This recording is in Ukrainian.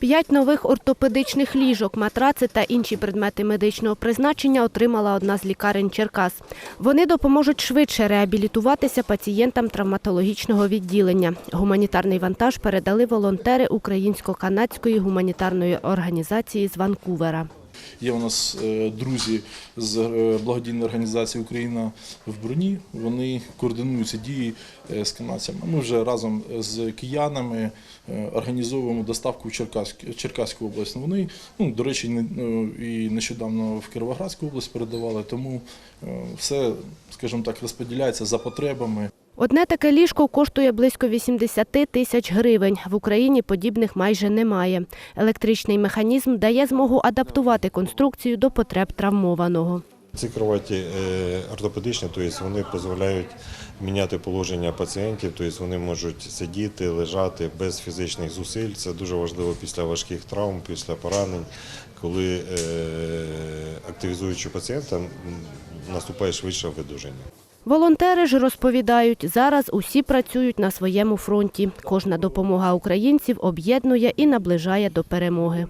П'ять нових ортопедичних ліжок, матраци та інші предмети медичного призначення отримала одна з лікарень Черкас. Вони допоможуть швидше реабілітуватися пацієнтам травматологічного відділення. Гуманітарний вантаж передали волонтери Українсько-канадської гуманітарної організації з Ванкувера. Є у нас е, друзі з е, благодійної організації Україна в броні. Вони координують ці дії е, з канадцями. Ми вже разом з киянами організовуємо доставку в Черкаськ- Черкаську область. Вони, ну, до речі, і нещодавно в Кіровоградську область передавали, тому все, скажімо так, розподіляється за потребами. Одне таке ліжко коштує близько 80 тисяч гривень. В Україні подібних майже немає. Електричний механізм дає змогу адаптувати конструкцію до потреб травмованого. Ці кроваті е, ортопедичні, тобто вони дозволяють міняти положення пацієнтів, тобто вони можуть сидіти, лежати без фізичних зусиль. Це дуже важливо після важких травм, після поранень, коли е, активізуючи пацієнта, наступає швидше видуження. Волонтери ж розповідають, зараз усі працюють на своєму фронті. Кожна допомога українців об'єднує і наближає до перемоги.